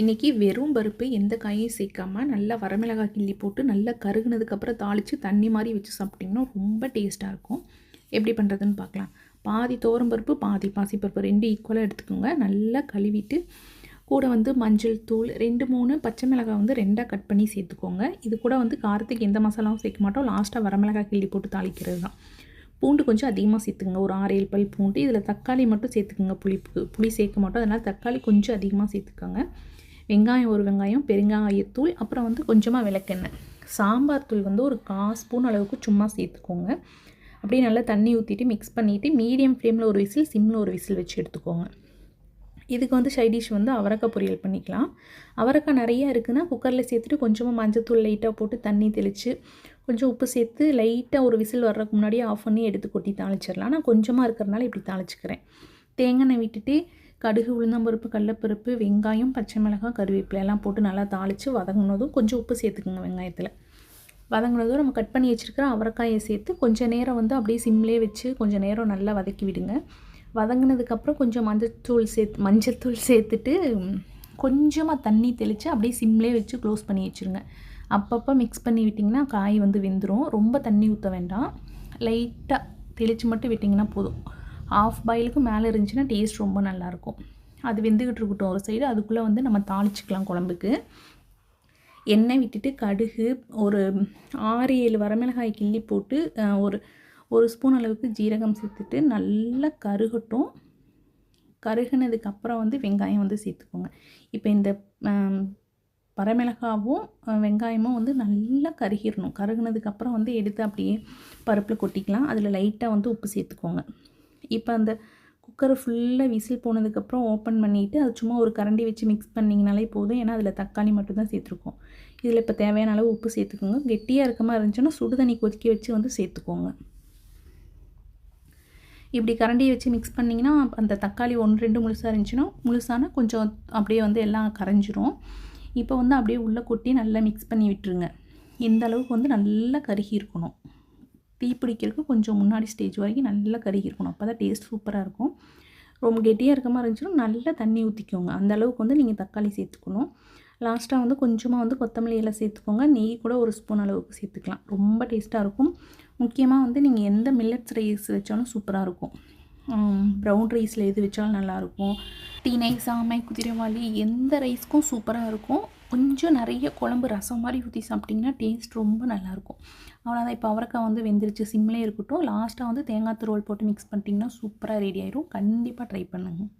இன்றைக்கி வெறும் பருப்பு எந்த காயும் சேர்க்காம நல்லா வரமிளகாய் கிள்ளி போட்டு நல்லா கருகுனதுக்கப்புறம் தாளித்து தண்ணி மாதிரி வச்சு சாப்பிட்டிங்கன்னா ரொம்ப டேஸ்ட்டாக இருக்கும். எப்படி பண்ணுறதுன்னு பார்க்கலாம். பாதி பருப்பு பாதி பாசிப்பருப்பு ரெண்டு ஈக்குவலாக எடுத்துக்கோங்க. நல்லா கழுவிட்டு கூட வந்து மஞ்சள் தூள் ரெண்டு மூணு பச்சை மிளகாய் வந்து ரெண்டாக கட் பண்ணி சேர்த்துக்கோங்க. இது கூட வந்து காரத்துக்கு எந்த மசாலாவும் சேர்க்க மாட்டோம். லாஸ்ட்டாக வரமிளகாய் கிள்ளி போட்டு தாளிக்கிறது தான். பூண்டு கொஞ்சம் அதிகமாக சேர்த்துக்கோங்க. ஒரு ஆறு ஏழு பல் பூண்டு. இதில் தக்காளி மட்டும் சேர்த்துக்குங்க. புளி புளி சேர்க்க மாட்டோம். அதனால் தக்காளி கொஞ்சம் அதிகமாக சேர்த்துக்கோங்க. வெங்காயம் ஒரு வெங்காயம் பெருங்காயத்தூள் அப்புறம் வந்து கொஞ்சமாக விளக்கெண்ணெய். சாம்பார் தூள் வந்து ஒரு கா ஸ்பூன் அளவுக்கு சும்மா சேர்த்துக்கோங்க. அப்படியே நல்லா தண்ணி ஊற்றிட்டு மிக்ஸ் பண்ணிவிட்டு மீடியம் ஃப்ளேமில் ஒரு விசில் சிம்மில் ஒரு விசில் வச்சு எடுத்துக்கோங்க. இதுக்கு வந்து சைடிஷ் வந்து அவரக்காய் பொரியல் பண்ணிக்கலாம். அவரக்காய் நிறையா இருக்குதுன்னா குக்கரில் சேர்த்துட்டு கொஞ்சமாக மஞ்சத்தூள் லைட்டாக போட்டு தண்ணி தெளித்து கொஞ்சம் உப்பு சேர்த்து லைட்டாக ஒரு விசில் வர்றதுக்கு முன்னாடியே ஆஃப் பண்ணி எடுத்து கொட்டி தாளிச்சிடலாம். நான் கொஞ்சமாக இருக்கிறனால இப்படி தாளிச்சிக்கிறேன். தேங்காய் விட்டுட்டு கடுகு உளுந்தம்பருப்பு கடலப்பருப்பு வெங்காயம் பச்சை மிளகாய் கருவேப்பிலை எல்லாம் போட்டு நல்லா தாளித்து வதங்கினதும் கொஞ்சம் உப்பு சேர்த்துக்குங்க வெங்காயத்தில். வதங்கினதும் நம்ம கட் பண்ணி வச்சுருக்கிற அவரைக்காயை சேர்த்து கொஞ்சம் நேரம் வந்து அப்படியே சிம்லேயே வச்சு கொஞ்சம் நேரம் நல்லா வதக்கி விடுங்க. வதங்கினதுக்கப்புறம் கொஞ்சம் மஞ்சத்தூள் சேர்த்து மஞ்சத்தூள் சேர்த்துட்டு கொஞ்சமாக தண்ணி தெளித்து அப்படியே சிம்லேயே வச்சு க்ளோஸ் பண்ணி வச்சுருங்க. அப்பப்போ மிக்ஸ் பண்ணி விட்டிங்கன்னா காய் வந்து வெந்துடும் ரொம்ப தண்ணி ஊற்ற வேண்டாம். லைட்டாக தெளித்து மட்டும் விட்டிங்கன்னா போதும். ஆஃப் பாயிலுக்கு மேலே இருந்துச்சுன்னா டேஸ்ட் ரொம்ப நல்லாயிருக்கும். அது வெந்துக்கிட்டு இருக்கட்டும் ஒரு சைடு அதுக்குள்ளே வந்து நம்ம தாளிச்சிக்கலாம் குழம்புக்கு. எண்ணெய் விட்டுட்டு கடுகு ஒரு ஆறு ஏழு வரமிளகாய் கிள்ளி போட்டு ஒரு ஒரு ஸ்பூன் அளவுக்கு ஜீரகம் சேர்த்துட்டு நல்லா கருகட்டும். கருகுனதுக்கப்புறம் வந்து வெங்காயம் வந்து சேர்த்துக்கோங்க. இப்போ இந்த வரமிளகாவும் வெங்காயமும் வந்து நல்லா கருகிடணும் கருகுனதுக்கப்புறம் வந்து எடுத்து அப்படியே பருப்பில் கொட்டிக்கலாம். அதில் லைட்டாக வந்து உப்பு சேர்த்துக்கோங்க. இப்போ அந்த குக்கரை ஃபுல்லாக விசில் போனதுக்கப்புறம் ஓப்பன் பண்ணிவிட்டு அது சும்மா ஒரு கரண்டி வச்சு மிக்ஸ் பண்ணிங்கனாலே போதும். ஏன்னா அதில் தக்காளி மட்டும் தான் சேர்த்துருக்கோம். இதில் இப்போ தேவையான அளவு உப்பு சேர்த்துக்கோங்க. கெட்டியாக இருக்க மாதிரி இருந்துச்சுன்னா சுடு தண்ணி கொதிக்க வச்சு வந்து சேர்த்துக்கோங்க. இப்படி கரண்டியை வச்சு மிக்ஸ் பண்ணிங்கன்னா அந்த தக்காளி ஒன்று ரெண்டு முழுசாக இருந்துச்சுன்னா முழுசானா கொஞ்சம் அப்படியே வந்து எல்லாம் கரைஞ்சிரும். இப்போ வந்து அப்படியே உள்ளே கொட்டி நல்லா மிக்ஸ் பண்ணி விட்டுருங்க. இந்த அளவுக்கு வந்து நல்லா கருகி இருக்கணும். தீ பிடிக்கிறதுக்கு கொஞ்சம் முன்னாடி ஸ்டேஜ் வரைக்கும் நல்லா கருகி இருக்கணும். அப்போ தான் டேஸ்ட் சூப்பராக இருக்கும். ரொம்ப கெட்டியாக இருக்க மாதிரி இருந்துச்சுன்னா நல்லா தண்ணி ஊற்றிக்கோங்க அந்த அளவுக்கு வந்து நீங்கள் தக்காளி சேர்த்துக்கணும். லாஸ்ட்டாக வந்து கொஞ்சமாக வந்து கொத்தமல்லி எல்லாம் சேர்த்துக்கோங்க. நெய் கூட ஒரு ஸ்பூன் அளவுக்கு சேர்த்துக்கலாம். ரொம்ப டேஸ்ட்டாக இருக்கும். முக்கியமாக வந்து நீங்கள் எந்த மில்லட்ஸ் ரைஸ் வச்சாலும் சூப்பராக இருக்கும். ப்ரௌன் ரைஸில் எது வச்சாலும் நல்லாயிருக்கும் திணை சாமை குதிரைவாளி எந்த ரைஸ்க்கும் சூப்பராக இருக்கும். கொஞ்சம் நிறைய குழம்பு ரசம் மாதிரி ஊற்றி சாப்பிட்டிங்கன்னா டேஸ்ட் ரொம்ப நல்லாயிருக்கும். அவ்வளோதான் இப்போ அவரைக்காய் வந்து வெந்துருச்சு சிம்லே இருக்கட்டும். லாஸ்ட்டாக வந்து தேங்காய் துருவல் போட்டு மிக்ஸ் பண்ணிட்டிங்கன்னா சூப்பராக ரெடி ஆயிரும். கண்டிப்பாக ட்ரை பண்ணுங்கள்